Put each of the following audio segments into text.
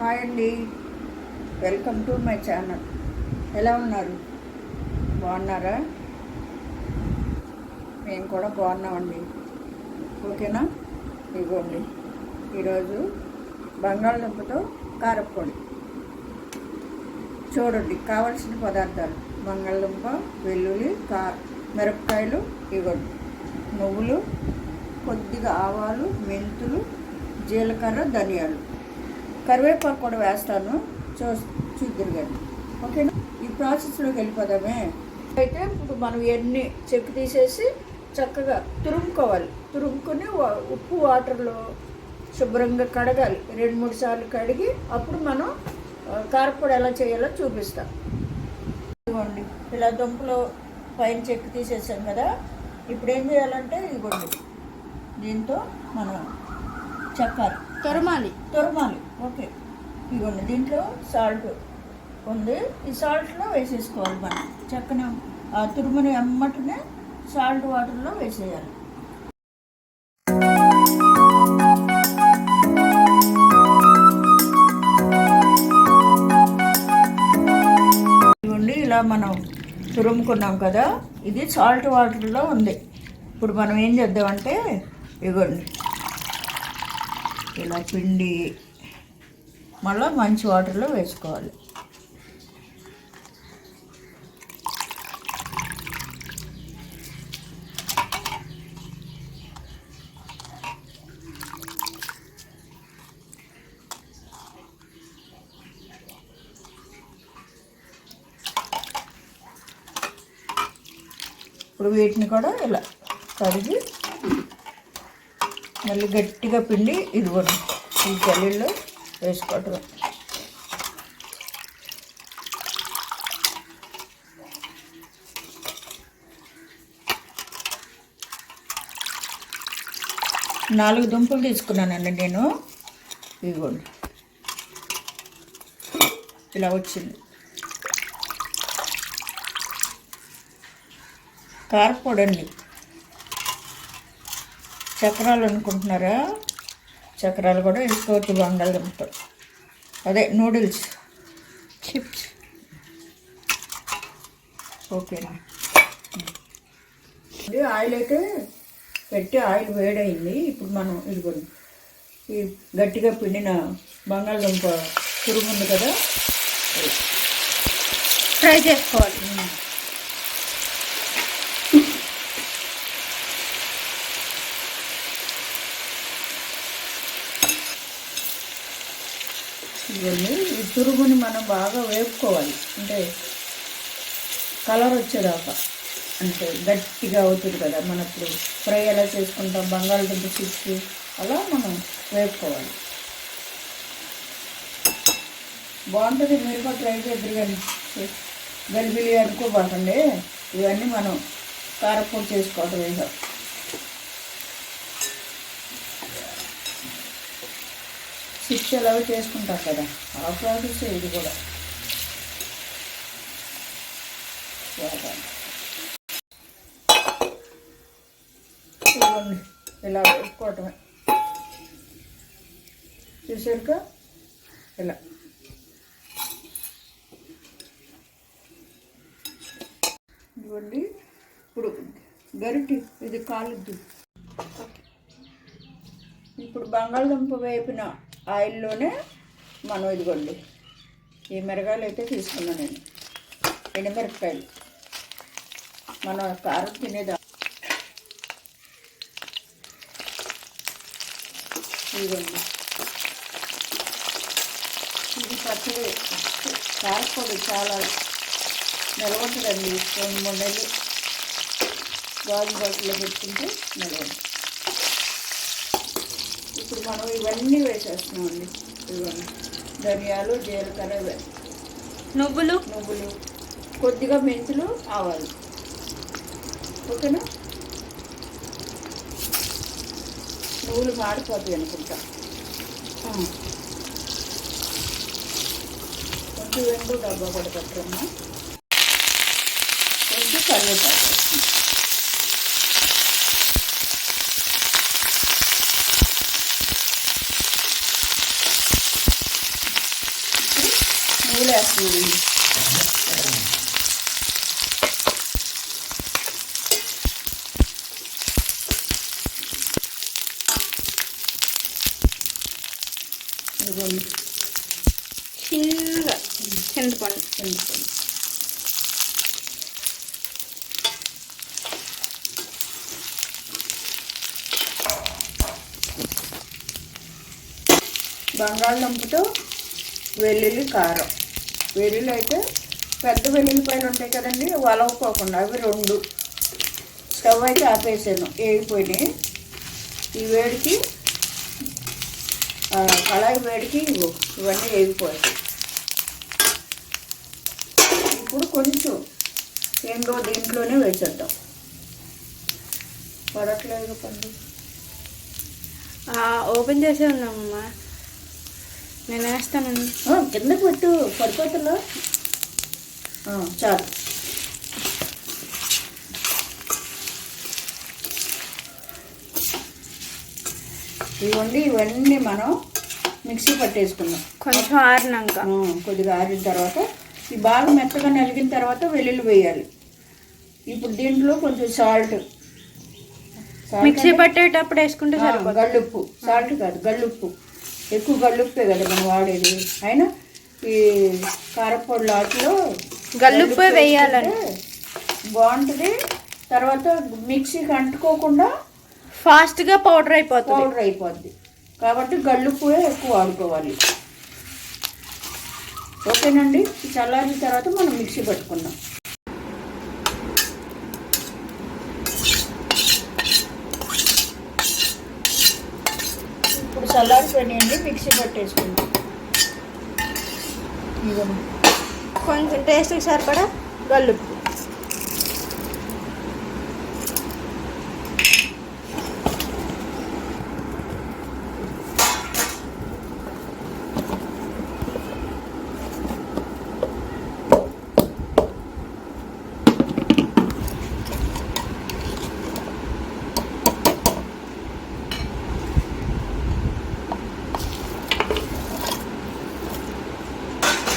Hi అండి. Welcome to my channel ఎలా ఉన్నారు? బాగున్నారా? మేము కూడా బాగున్నామండి. ఓకేనా? ఇవ్వండి ఈరోజు బంగాళదుంపతో కారప్పొడి చూడండి కావలసిన పదార్థాలు. బంగాళదుంప వెల్లుల్లి కా మిరపకాయలు ఇవ్వండి నువ్వులు కొద్దిగా ఆవాలు మెంతులు జీలకర్ర ధనియాలు. కరివేపాకు కూడా వేస్తాను. చూ చూద్దరు కానీ ఓకేనా? ఈ ప్రాసెస్లోకి వెళ్ళిపోదామే. అయితే ఇప్పుడు మనం ఎన్ని చెక్కు తీసేసి చక్కగా తురుముకోవాలి. తురుముకొని ఉప్పు వాటర్లో శుభ్రంగా కడగాలి. రెండు మూడు సార్లు కడిగి అప్పుడు మనం కారపొడి ఎలా చేయాలో చూపిస్తాం. ఇదిగోండి. ఇలా దుంపలు పైన చెక్కు తీసేసాం కదా. ఇప్పుడు ఏం చేయాలంటే ఇదిగోండి. దీంతో మనం చెక్కాలి. తొరమాలి. తురమాలి. ఓకే. ఇదిగోండి దీంట్లో సాల్ట్ ఉంది. ఈ సాల్ట్లో వేసేసుకోవాలి మనం. చక్కన ఆ తురుముని అమ్మటనే సాల్ట్ వాటర్లో వేసేయాలి. ఇదిగోండి ఇలా మనం తురుముకున్నాం కదా ఇది సాల్ట్ వాటర్లో ఉంది. ఇప్పుడు మనం ఏం చేద్దామంటే ఇదిగోండి. ఇలా పిండి మళ్ళీ మంచి వాటర్లో వేసుకోవాలి. ఇప్పుడు వీటిని కూడా ఇలా కడిగి మళ్ళీ గట్టిగా పిండి ఇదిగోండి ఈ చలిలో వేసుకోవటం నాలుగు దుంపలు తీసుకున్నానండి నేను. ఇదిగోండి. ఇలా వచ్చింది. కారపొడండి. చక్రాలు అనుకుంటున్నారా? చక్రాలు కూడా వేసుకోవచ్చు బంగాళదుంప అదే నూడిల్స్. చిప్స్. ఓకేనా? ఇది ఆయిల్ అయితే పెట్టి ఆయిల్ వేడైంది ఇప్పుడు మనం ఇదిగోండి ఈ గట్టిగా పిండిన బంగాళదుంప తురుము ఉంది కదా? ఫ్రై చేసుకోవాలి ఇవన్నీ ఈ తురుగుని మనం బాగా వేపుకోవాలి. అంటే కలర్ వచ్చేదాకా. అంటే గట్టిగా అవుతుంది కదా. మనం ఇప్పుడు ఫ్రై ఎలా చేసుకుంటాం బంగాళదుంప చిప్స్ అలా మనం వేపుకోవాలి. బాగుంటుంది. మీరు కూడా ట్రై చేద్దరు కానీ గలిబిలి అనుకోబాకండి ఇవన్నీ మనం కారపూర్ చేసుకోవటం వేసాం చిప్స్ ఎలాగో చేసుకుంటాం కదా ఆ ప్రాసెస్ ఇది కూడా. ఇలా వేసుకోవటమే. చూసారుక ఇలా. ఇవ్వండి ఇప్పుడు గరిటి ఇది కాలుద్దు. ఇప్పుడు బంగాళదుంప వేపిన ఆయిల్లోనే మనం ఇదిగోండి. ఈ మిరగాయలు అయితే తీసుకున్నాను నేను. ఎండుమిరపకాయలు. మన కారం తినేదా? ఇదిగోండి. ఇది పచ్చడి. కారపొడి చాలా నిలవంటుందండి రెండు మూడు నెలలు గాజు బాటిల్లో పెట్టుకుంటే నిలవండి మనం ఇవన్నీ వేసేస్తున్నామండి ఇవన్నీ ధనియాలు జీలకర్ర. నువ్వులు? నువ్వులు. కొద్దిగా మెంతులు ఆవాలు. ఓకేనా? నువ్వులు మాడిపోతాయి అనుకుంటా. కొంచెం వెండు డబ్బా కూడా పెట్టమ్మా కొంచెం కరివేపాకు వేస్తున్నానండి ఇదిగోండి చిన్నగా చింతపండు చింతపండు. బంగాళదుంపతో వెల్లుల్లి కారం వెల్లుల్లి అయితే పెద్ద వెల్లుల్లిపాయలు ఉంటాయి కదండి వలవకోకుండా. అవి రెండు. స్టవ్ అయితే ఆపేసాను వేగిపోయినాయి ఈ వేడికి కళాయి వేడికి ఇవన్నీ వేగిపోయాయి ఇప్పుడు కొంచెం ఏంటో దీంట్లోనే వేసేద్దాం. పడట్లేదు పండు ఓపెన్ చేసే ఉందమ్మా నేను వేస్తానండి ఆ, కిందకు పెట్టు పడిపోతుందా చాలు. ఇవన్నీ ఇవన్నీ మనం మిక్సీ పట్టేసుకున్నాం కొంచెం ఆరినాక. కొద్దిగా ఆరిన తర్వాత ఈ బాగా మెత్తగా నలిగిన తర్వాత వెల్లుల్లి వేయాలి. ఇప్పుడు దీంట్లో కొంచెం సాల్ట్. మిక్సీ పట్టేటప్పుడు వేసుకుంటే గళ్ళుప్పు. సాల్ట్ కాదు గళ్ళుప్పు. ఎక్కువ గళ్ళుప్పే కదా మనం వాడేది. అయినా ఈ కారపొడి లాట్లో గల్లుప్పే వేయాలండి. బాగుంటుంది. తర్వాత మిక్సీకి అంటుకోకుండా ఫాస్ట్గా పౌడర్ అయిపోతుంది. పౌడర్ అయిపోద్ది. కాబట్టి గళ్ళుప్పువే ఎక్కువ వాడుకోవాలి. ఓకేనండి. చల్లారిన తర్వాత మనం మిక్సీ పట్టుకుందాం. ఇప్పుడు మిక్సీ పట్టేసుకుందాం. కొంచెం టేస్ట్కి సరిపడా గల్లుపు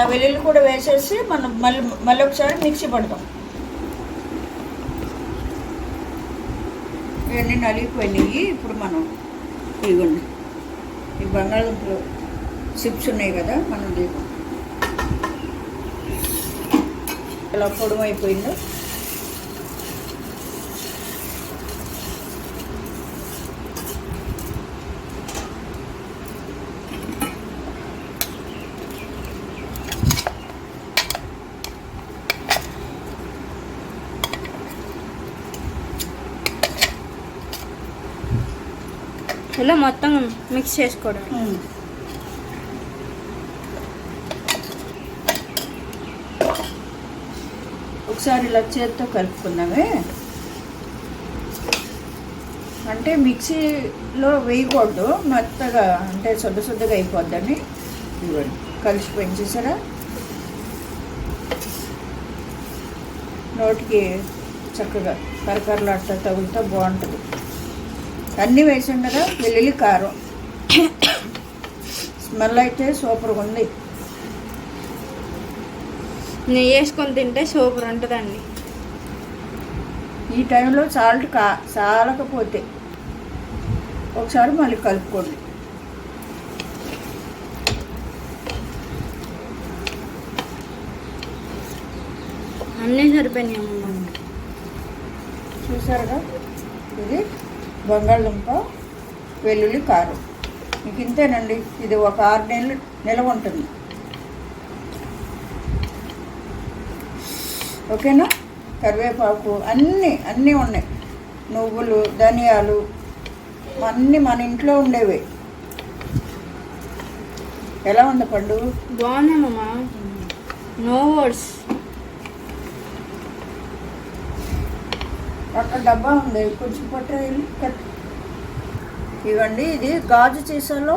ఆ వెల్లుల్లి కూడా వేసేసి మనం మళ్ళీ మళ్ళీ ఒకసారి మిక్సీ పడతాం. ఇవన్నీ నలిగిపోయినాయి ఇప్పుడు మనం ఇవ్వండి. ఈ బంగాళదుంపలు చిప్స్ ఉన్నాయి కదా మనం దీపం ఇలా పొడవు అయిపోయిందో ఇలా మొత్తం మిక్స్ చేసుకోవడం. ఒకసారి ఇలా చేత్తో కలుపుకున్నామే అంటే మిక్సీలో వేయకూడదు మెత్తగా అంటే శుద్ధ శుద్ధగా అయిపోద్దని. ఇవ్వండి. కలిసిపోయింది చూసారా నోటికి చక్కగా కరకరలాడుతూ తగులుతూ బాగుంటుంది. అన్నీ వేసి ఉండగా వెల్లుల్లి కారం. స్మెల్ అయితే సూపర్గా ఉంది. నెయ్యి వేసుకొని తింటే సూపర్ ఉంటుందండి. ఈ టైంలో సాల్ట్ కా సాలకపోతే ఒకసారి మళ్ళీ కలుపుకోండి. అన్నీ సరిపోయినాయి చూసారుగా? ఇది బంగాళదుంప వెల్లుల్లి కారం. మీకు ఇంతేనండి. ఇది ఒక ఆరు నెలలు నిలవ ఉంటుంది. ఓకేనా? కరివేపాకు అన్నీ అన్నీ ఉన్నాయి. నువ్వులు ధనియాలు అన్నీ మన ఇంట్లో ఉండేవి. ఎలా ఉంది పండు? బాగుందమ్మమ్మ నో వర్డ్స్ అక్కడ డబ్బా ఉంది కొంచెం పట్టేయాలి ఇవ్వండి ఇది గాజు సీసాలో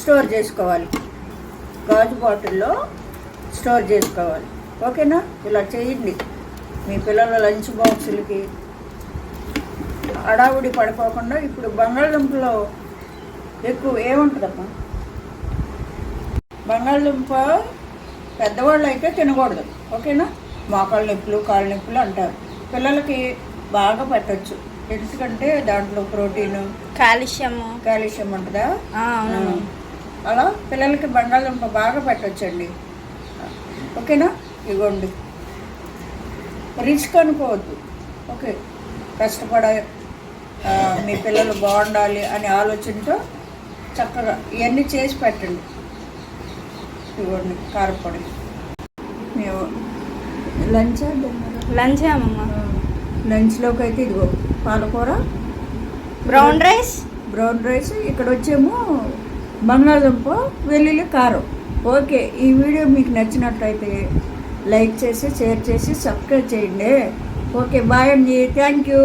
స్టోర్ చేసుకోవాలి. గాజు బాటిల్లో స్టోర్ చేసుకోవాలి. ఓకేనా? ఇలా చేయండి. మీ పిల్లల లంచ్ బాక్సులకి. అడావుడి పడిపోకుండా ఇప్పుడు బంగాళదుంపలో ఎక్కువ ఏముంటుందమ్మా? బంగాళదుంప పెద్దవాళ్ళు అయితే తినకూడదు. ఓకేనా? మోకాళ్ళ నొప్పులు కాళ్ళ నొప్పులు అంటారు. పిల్లలకి బాగా పెట్టచ్చు. ఎందుకంటే దాంట్లో ప్రోటీన్ కాల్షియము కాల్షియం ఉంటుందా? అవును అలా పిల్లలకి బంగాళదుంప బాగా పెట్టొచ్చండి. ఓకేనా? ఇగోండి. రిస్క్ అనుకోవద్దు ఓకే. కష్టపడ మీ పిల్లలు బాగుండాలి అనే ఆలోచనతో చక్కగా ఇవన్నీ చేసి పెట్టండి. ఇవ్వండి కారపొడి మేము లంచ్ లంచ్ అమ్మమ్మ. లంచ్లోకి అయితే ఇదిగో పాలకూర బ్రౌన్ రైస్. బ్రౌన్ రైస్ ఇక్కడ వచ్చేమో బంగాళదుంప వెల్లుల్లి కారం. ఓకే ఈ వీడియో మీకు నచ్చినట్లయితే లైక్ చేసి షేర్ చేసి సబ్స్క్రైబ్ చేయండి. ఓకే బాయ్ అండి. Thank you.